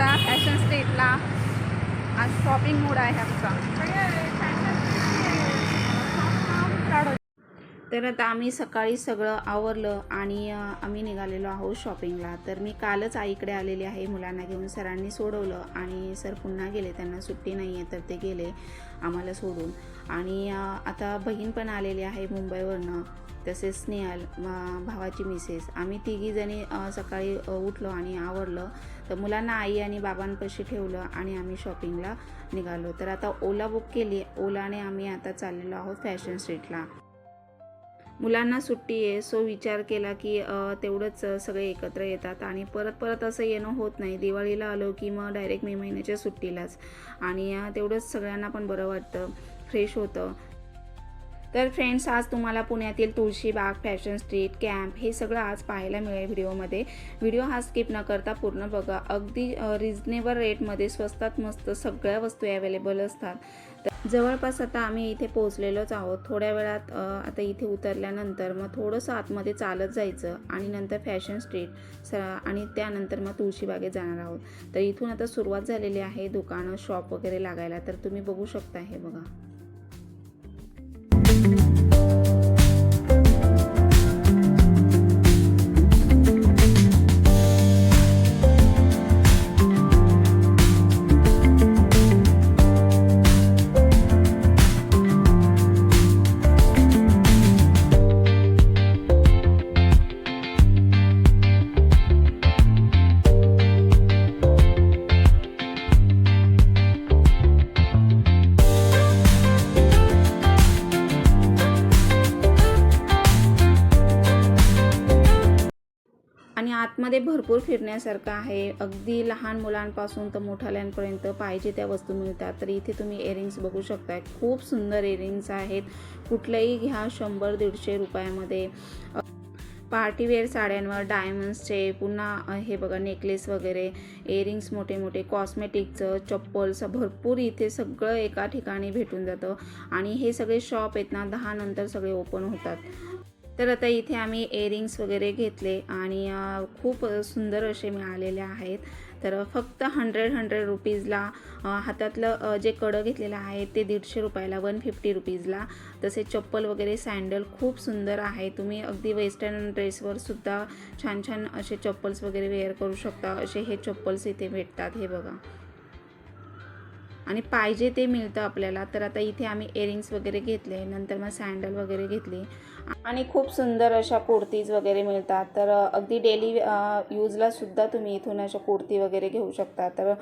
आता फॅशन स्टेटला आज shopping mood आहे आमचा. तर आता आम्ही सकाळी सगळं आवरलं आणि आम्ही निघालेलो आहोत शॉपिंगला तर मी कालच आईकडे आलेले आहे मुलांना घेऊन सरांनी सोडवलं आणि सर पुन्हा गेले त्यांना सुट्टी नाही आहे तर ते गेले आम्हाला सोडून. आणि आता बहीण पण आलेली आहे मुंबईवरनं. तसेच स्नेहल भावाची मिसेस आम्ही तिघीजणी सकाळी उठलो आणि आवरलं. तर मुलांना आई आणि बाबांपाशी ठेवलं आणि आम्ही शॉपिंगला निघालो. तर आता ओला बुक केली. ओलाने आम्ही आता चाललेलो आहोत फॅशन स्ट्रीटला मुलांना सुट्टी आहे सो विचार केला की तेवढंच सगळे एकत्र येतात आणि परत परत असं येणं होत नाही. दिवाळीला आलो की मग डायरेक्ट मे महिन्याच्या सुट्टीलाच. आणि तेवढंच सगळ्यांना पण बरं वाटतं फ्रेश होतं. तर फ्रेंड्स आज तुम्हाला पुण्यातील तुळशीबाग फॅशन स्ट्रीट कॅम्प हे सगळं आज पाहायला मिळेल व्हिडिओमध्ये. व्हिडिओ हा स्किप न करता पूर्ण बघा. अगदी रिजनेबल रेटमध्ये स्वस्तात मस्त सगळ्या वस्तू अवेलेबल असतात. तर जवळपास आता आम्ही इथे पोहोचलेलोच आहोत. थोड्या वेळात आता इथे उतरल्यानंतर मग थोडंसं आतमध्ये चालत जायचं आणि नंतर फॅशन स्ट्रीट स आणि त्यानंतर मग तुळशीबागेत जाणार आहोत. तर इथून आता सुरुवात झालेली आहे दुकानं शॉप वगैरे लागायला. तर तुम्ही बघू शकता हे बघा. आतमध्ये भरपूर फिरण्यासारखं आहे. अगदी लहान मुलांपासून तर मोठाल्यांपर्यंत पाहिजे त्या वस्तू मिळतात. तर इथे तुम्ही इयरिंग्स बघू शकता खूप सुंदर इयरिंग्स आहेत. कुठल्याही घ्या शंभर दीडशे रुपयामध्ये. पार्टीवेअर साड्यांवर डायमंड्सचे पुन्हा हे बघा नेकलेस वगैरे. इयरिंग्स मोठे मोठे कॉस्मेटिकचं चप्पल्स भरपूर इथे सगळं एका ठिकाणी भेटून जातं. आणि हे सगळे शॉप आहेत ना दहा नंतर सगळे ओपन होतात. तर आता इथे आम्ही एअरिंग्स वगैरे घेतले आणि खूप सुंदर असे मिळालेले आहेत. तर फक्त हंड्रेड हंड्रेड रुपीजला हातातलं जे कडं घेतलेलं आहे ते दीडशे रुपयाला वन फिफ्टी रुपीजला तसे चप्पल वगैरे सँडल खूप सुंदर आहे. तुम्ही अगदी वेस्टर्न ड्रेसवर सुद्धा छान छान असे चप्पल्स वगैरे वेअर करू शकता. असे हे चप्पल्स इथे भेटतात हे बघा. आणि पाहिजे ते मिळतं आपल्याला. तर आता इथे आम्ही इयरिंग्स वगैरे घेतले नंतर मग सँडल वगैरे घेतली. आणि खूप सुंदर अशा कुर्तीज वगैरे मिळतात. तर अगदी डेली यूजला सुद्धा तुम्ही इथून अशा कुर्ती वगैरे घेऊ शकता. तर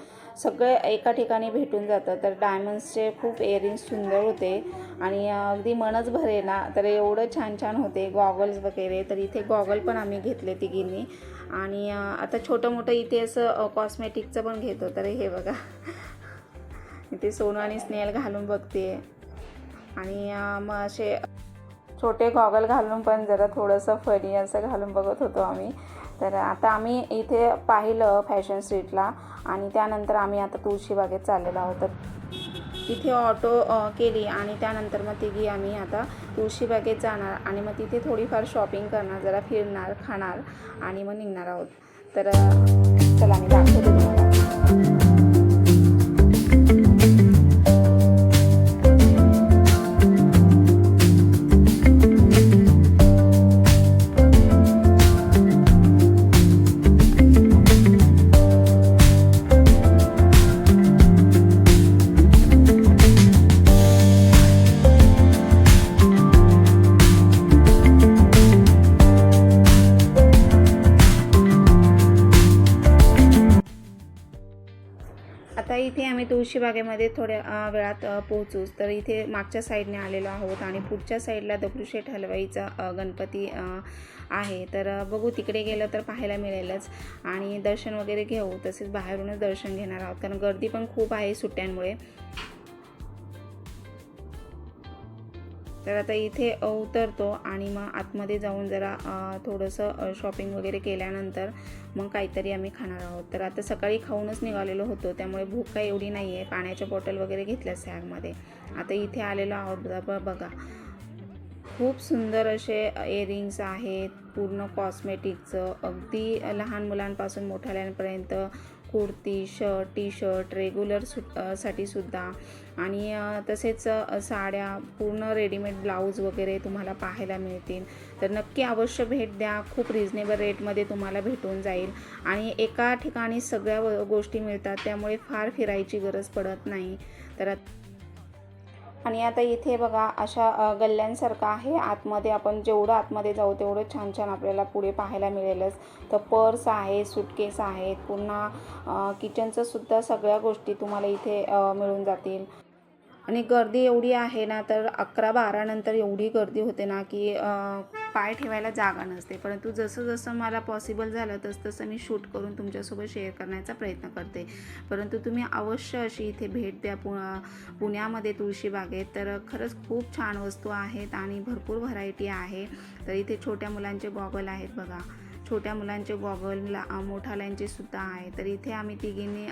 सगळे एका ठिकाणी भेटून जातं. तर डायमंड्सचे खूप इयरिंग्स सुंदर होते. आणि अगदी मनच भरे ना तर एवढं छान छान होते गॉगल्स वगैरे. तर इथे गॉगल पण आम्ही घेतले तिघींनी. आणि आता छोटं मोठं इथे असं कॉस्मेटिकचं पण घेतो. तर हे बघा. इथे सोनू आणि स्नेल घालून बघते. आणि मग असे छोटे गॉगल घालून पण जरा थोडंसं फनी असं घालून बघत होतो आम्ही. तर आता आम्ही इथे पाहिलं फॅशन स्ट्रीटला आणि त्यानंतर आम्ही आता तुळशीबागेत चाललेलो आहोत. तर तिथे ऑटो केली आणि त्यानंतर मग तिघी आम्ही आता तुळशीबागेत जाणार आणि मग तिथे थोडीफार शॉपिंग करणार जरा फिरणार खाणार आणि मग निघणार आहोत. तर चला मी दाखवतो. आता इथे आम्ही तुळशीबागेमध्ये थोड्या वेळात पोहोचूच तर इथे मागच्या साईडने आलेलो आहोत आणि पुढच्या साईडला दगडूशेठ हलवाईचा गणपती आहे. तर बघू तिकडे गेलं तर पाहायला मिळेलच. आणि दर्शन वगैरे घेऊ. तसेच बाहेरूनच दर्शन घेणार आहोत. कारण गर्दी पण खूप आहे सुट्ट्यांमुळे. तर आता इथे उतरतो आणि मग आतमध्ये जाऊन जरा थोडंसं शॉपिंग वगैरे केल्यानंतर मग काहीतरी आम्ही खाणार आहोत. तर आता सकाळी खाऊनच निघालेलो होतो त्यामुळे भूक काही एवढी नाही आहे पाण्याच्या बॉटल वगैरे घेतल्या सॅगमध्ये. आता इथे आलेलो आहोत बघा. खूप सुंदर असे इयरिंग्स आहेत पूर्ण कॉस्मेटिकचं अगदी लहान मुलांपासून मोठ्याल्यांपर्यंत kurti shirt T shirt regular सु साठी सुद्धा. आणि तसेच साड्या पूर्ण रेडीमेड ब्लाऊज वगैरे तुम्हाला पाहायला मिळतील. तर नक्की अवश्य भेट द्या. खूप रिजनेबल रेटमध्ये तुम्हाला भेटून जाईल. आणि एका ठिकाणी सगळ्या व- गोष्टी मिळतात. त्यामुळे फार फिरायची गरज पडत नाही. तर आणि आता इथे बघा अशा गल्ल्यांसारखं आहे. आतमध्ये आपण जेवढं आतमध्ये जाऊ तेवढं छान छान आपल्याला पुढे पाहायला मिळेलच. तर पर्स आहे सुटकेस आहेत. पुन्हा किचनचं सुद्धा सगळ्या गोष्टी तुम्हाला इथे मिळून जातील. आणि गर्दी एवढी आहे ना तर अकरा बारानंतर एवढी गर्दी होते ना की पाय ठेवायला जागा नसते. परंतु जसं जसं मला पॉसिबल झालं तसं तसं मी शूट करून तुमच्यासोबत शेअर करण्याचा प्रयत्न करते. परंतु तुम्ही अवश्य अशी इथे भेट द्या पु पुण्यामध्ये तुळशीबागेत तर खरंच खूप छान वस्तू आहेत आणि भरपूर व्हरायटी आहे. तर इथे छोट्या मुलांचे गॉगल आहेत बघा. छोट्या मुलांचे गॉगल ला मोठाल्यांचे सुद्धा आहे. तर इथे आम्ही तिघींनी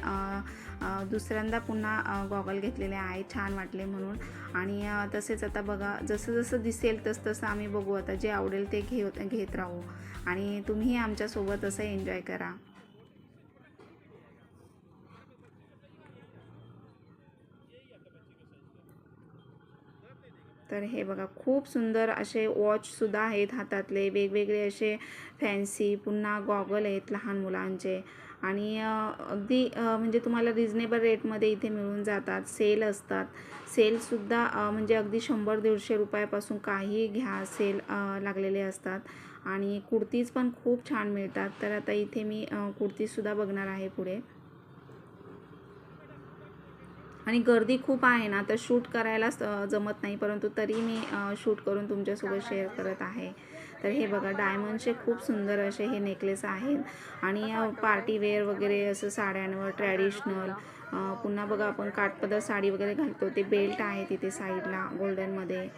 दुसऱ्यांदा पुन्हा गॉगल घेतलेले आहे. छान वाटले म्हणून. आणि तसेच आता बघा जसं जसं दिसेल तसं तसं आम्ही बघू आता. जे आवडेल ते घेत घेत राहू. आणि तुम्हीही आमच्यासोबत असं एन्जॉय करा. तर हे बघा खूप सुंदर असे वॉचसुद्धा आहेत हातातले. वेगवेगळे असे फॅन्सी पुन्हा गॉगल आहेत लहान मुलांचे. आणि अगदी म्हणजे तुम्हाला रिजनेबल रेटमध्ये इथे मिळून जातात. सेल असतात. सेलसुद्धा म्हणजे अगदी शंभर दीडशे रुपयापासून काही घ्या सेल लागलेले असतात. आणि कुर्तीज पण खूप छान मिळतात. तर आता इथे मी कुर्तीजसुद्धा बघणार आहे पुढे. आणि गर्दी खूप आहे ना तर शूट करायला स- जमत नाही. परंतु तरी मी शूट करून तुमच्यासोबत शेअर करत आहे. तर हे बघा डायमंडचे खूप सुंदर असे हे नेकलेस आहेत. आणि पार्टी वेअर वगैरे असं साड्यांवर ट्रॅडिशनल पुन्हा बघा आपण काठपदर साडी वगैरे घालतो. ते बेल्ट आहे तिथे साईडला गोल्डनमध्ये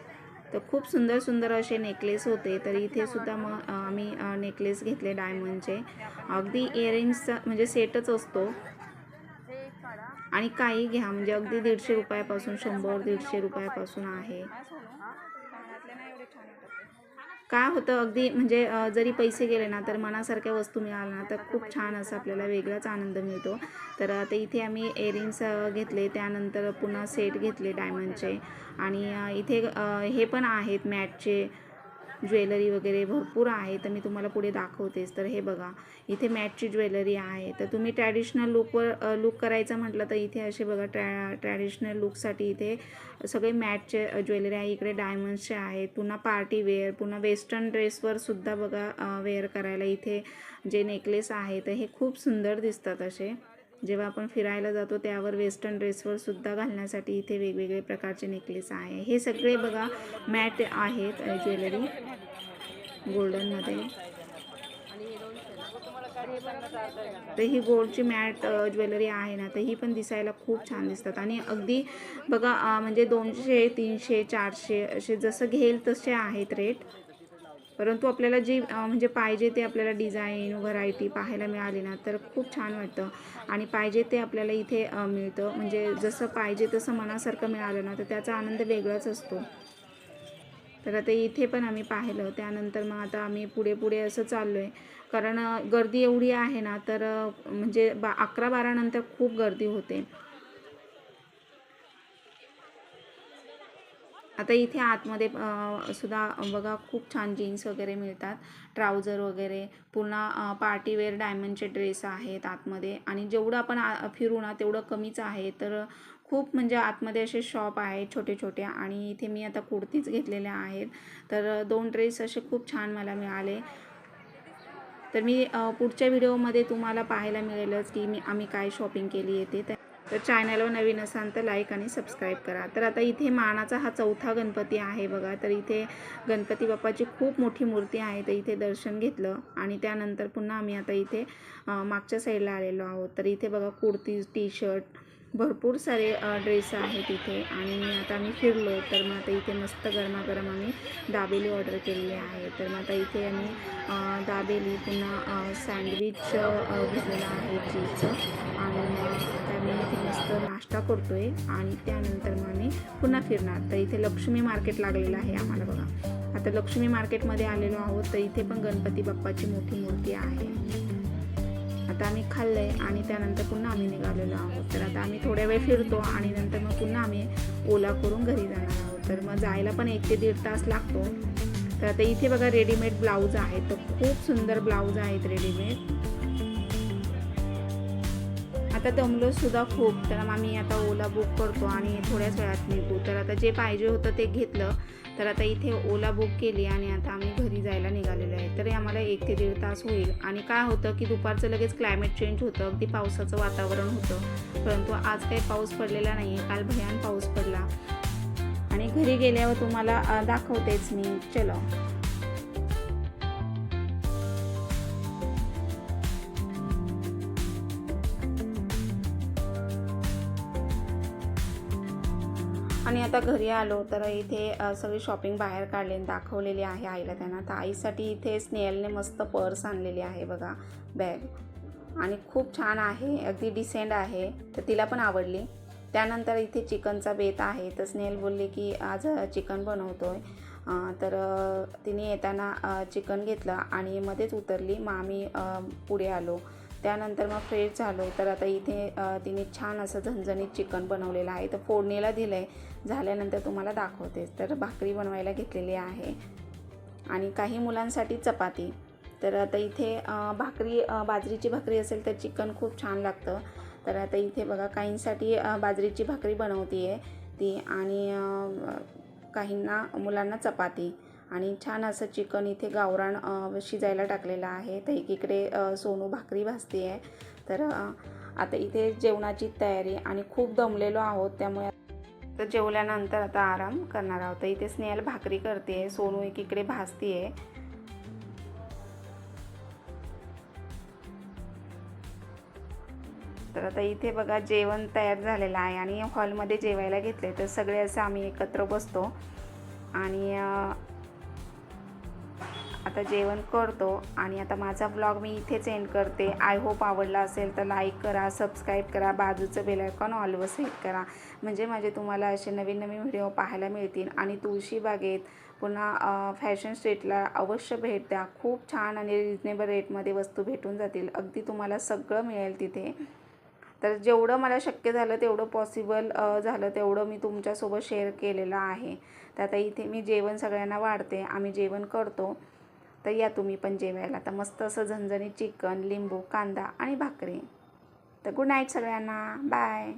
तर खूप सुंदर सुंदर असे नेकलेस होते. तर इथे सुद्धा मग आम्ही नेकलेस घेतले डायमंडचे. अगदी इयरिंग्सचा म्हणजे सेटच असतो. आणि काही घ्या. म्हणजे अगदी दीडशे रुपयापासून शंभर दीडशे रुपयापासून आहे. काय होतं? अगदी म्हणजे जरी पैसे गेले ना तर मनासारख्या वस्तू मिळाल्या ना तर खूप छान असं आपल्याला वेगळाच आनंद मिळतो. तर आता इथे आम्ही एअरिंग्स घेतले. त्यानंतर पुन्हा सेट घेतले डायमंडचे आणि इथे हे पण आहेत मॅटचे ज्वेलरी वगैरे भरपूर आहे तर मी तुम्हाला पुढे दाखवतेच. तर हे बघा इथे मॅटची ज्वेलरी आहे. तर तुम्ही ट्रॅडिशनल लुकवर लुक करायचं म्हटलं तर इथे असे बघा ट्रॅ ट्रॅडिशनल लुकसाठी इथे सगळे मॅटचे ज्वेलरी आहे. इकडे डायमंड्सचे आहेत पुन्हा पार्टी वेअर पुन्हा वेस्टर्न ड्रेसवर सुद्धा बघा वेअर करायला इथे जे नेकलेस आहे तर हे खूप सुंदर दिसतात असे. जेव्हा आपण फिरायला जातो त्यावर वेस्टर्न ड्रेसवर सुद्धा घालण्यासाठी इथे वेगवेगळे प्रकारचे नेकलेस आहे. हे सगळे बघा मॅट आहेत ज्वेलरी गोल्डनमध्ये. तर ही गोल्डची मॅट ज्वेलरी आहे ना तर ही पण दिसायला खूप छान दिसतात. आणि अगदी बघा म्हणजे दोनशे तीनशे चारशे असे जसं घेईल तसे आहेत रेट. परंतु आपल्याला जी म्हणजे पाहिजे ते आपल्याला डिझाईन व्हरायटी पाहायला मिळाली ना तर खूप छान वाटतं. आणि पाहिजे ते आपल्याला इथे मिळतं. म्हणजे जसं पाहिजे तसं मनासारखं मिळालं ना तर त्याचा आनंद वेगळाच असतो. तर आता इथे पण आम्ही पाहिलं. त्यानंतर मग आता आम्ही पुढे पुढे असं चाललो आहे कारण गर्दी एवढी आहे ना तर म्हणजे बा अकरा बारानंतर खूप गर्दी होते. आता इथे आतमध्ये सुद्धा बघा खूप छान जीन्स वगैरे मिळतात. ट्राउझर वगैरे पुन्हा पार्टीवेअर डायमंडचे ड्रेस आहेत आतमध्ये. आणि जेवढं आपण आ- फिरू ना तेवढं कमीच आहे. तर खूप म्हणजे आतमध्ये असे शॉप आहेत छोटे छोटे आणि इथे मी आता कुर्तीच घेतलेल्या आहेत. तर दोन ड्रेस असे खूप छान मला मिळाले. तर मी पुढच्या व्हिडिओमध्ये तुम्हाला पाहायला मिळेलच की मी आम्ही काय शॉपिंग केली आहे ते. तर चॅनलवर नवीन असाल तर लाईक आणि सबस्क्राईब करा. तर आता इथे मानाचा हा चौथा गणपती आहे बघा. तर इथे गणपती बाप्पाची खूप मोठी मूर्ती आहे. तर इथे दर्शन घेतलं आणि त्यानंतर पुन्हा आम्ही आता इथे मागच्या साईडला आलेलो आहोत. तर इथे बघा कुर्ती टी शर्ट भरपूर सारे ड्रेस आहेत इथे. आणि आता आम्ही फिरलो तर मग आता इथे मस्त गरमागरम आम्ही दाबेली ऑर्डर केलेली आहे. तर मग आता इथे आम्ही दाबेली पुन्हा सँडविच घेतलेलं आहे चीजचं आणि आता मी इथे मस्त नाश्ता करतो आहे आणि त्यानंतर मग आम्ही पुन्हा फिरणार. तर इथे लक्ष्मी मार्केट लागलेलं आहे आम्हाला बघा. आता लक्ष्मी मार्केटमध्ये आलेलो आहोत तर इथे पण गणपती बाप्पाची मोठी मूर्ती आहे. आता आम्ही खाल्लं आहे आणि त्यानंतर पुन्हा आम्ही निघालेलो आहोत. तर आता आम्ही थोड्या वेळ फिरतो आणि नंतर मग पुन्हा आम्ही ओला करून घरी जाणार आहोत. तर मग जायला पण एक ते दीड तास लागतो. तर आता इथे बघा रेडीमेड ब्लाऊज आहेत. तर खूप सुंदर ब्लाऊज आहेत रेडीमेड. आता दमलो सुद्धा खूप. तर आम्ही आता ओला बुक करतो आणि थोड्याच वेळात निघू. तर आता जे पाहिजे होतं ते घेतलं. तर आता इथे ओला बुक केली आणि आता आम्ही घरी जायला निघालेलो आहे. तरी आम्हाला एक ते दीड तास होईल. आणि काय होतं की दुपारचं लगेच क्लायमेट चेंज होतं. अगदी पावसाचं वातावरण होतं. परंतु आज काही पाऊस पडलेला नाही आहे काल भयान पाऊस पडला. आणि घरी गेल्यावर तुम्हाला दाखवतेच मी. चलो. आणि आता घरी आलो तर इथे सगळी शॉपिंग बाहेर काढली दाखवलेली आहे आईला त्यांना. तर आईसाठी इथे स्नेहलने मस्त पर्स आणलेली आहे बघा बॅग. आणि खूप छान आहे अगदी डिसेंट आहे. तर तिला पण आवडली. त्यानंतर इथे चिकनचा बेत आहे. तर स्नेहल बोलली की आज चिकन बनवतो आहे तर तिने येताना चिकन घेतलं आणि मध्येच उतरली. मग आम्ही पुढे आलो. त्यानंतर मग फ्रेश झालो तर आता इथे तिने छान असं झणझणीत चिकन बनवलेलं आहे. तर फोडणीला दिलं आहे झाल्यानंतर तुम्हाला दाखवतेच तर भाकरी बनवायला घेतलेली आहे. आणि काही मुलांसाठी चपाती. तर आता इथे भाकरी बाजरीची भाकरी असेल तर चिकन खूप छान लागतं. तर आता इथे बघा काहींसाठी बाजरीची भाकरी बनवती आहे ती आणि काहींना मुलांना चपाती. आणि छान असं चिकन इथे गावरान शिजायला टाकलेलं आहे. तर एकीकडे सोनू भाकरी भाजते आहे तर आता इथे जेवणाची तयारी आणि खूप दमलेलो आहोत त्यामुळे तर जेवल्यानंतर आता आराम करणार आहोत. तर इथे स्नेहल भाकरी करते आहे सोनू एकीकडे भाजते आहे. तर आता इथे बघा जेवण तयार झालेलं आहे आणि हॉलमध्ये जेवायला घेतले तर सगळे असं आम्ही एकत्र बसतो. आणि आता जेवण करतो आणि आता माझा ब्लॉग मी इथेच एंड करते. आय होप आवडला असेल तर लाईक करा सबस्क्राईब करा बाजूचं बेलायकॉन ऑलवर सेट करा. म्हणजे माझे तुम्हाला असे नवीन नवीन व्हिडिओ पाहायला मिळतील. आणि तुळशी बागेत पुन्हा फॅशन स्ट्रीटला अवश्य भेट द्या. खूप छान आणि रिजनेबल रेटमध्ये वस्तू भेटून जातील. अगदी तुम्हाला सगळं मिळेल तिथे. तर जेवढं मला शक्य झालं तेवढं पॉसिबल झालं. तेवढं मी तुमच्यासोबत शेअर केलेलं आहे. तर आता इथे मी जेवण सगळ्यांना वाढते. आम्ही जेवण करतो. तर या तुम्ही पण जेवायला. तर मस्त असं झणझणीत चिकन लिंबू कांदा आणि भाकरी. तर गुड नाईट सगळ्यांना. बाय.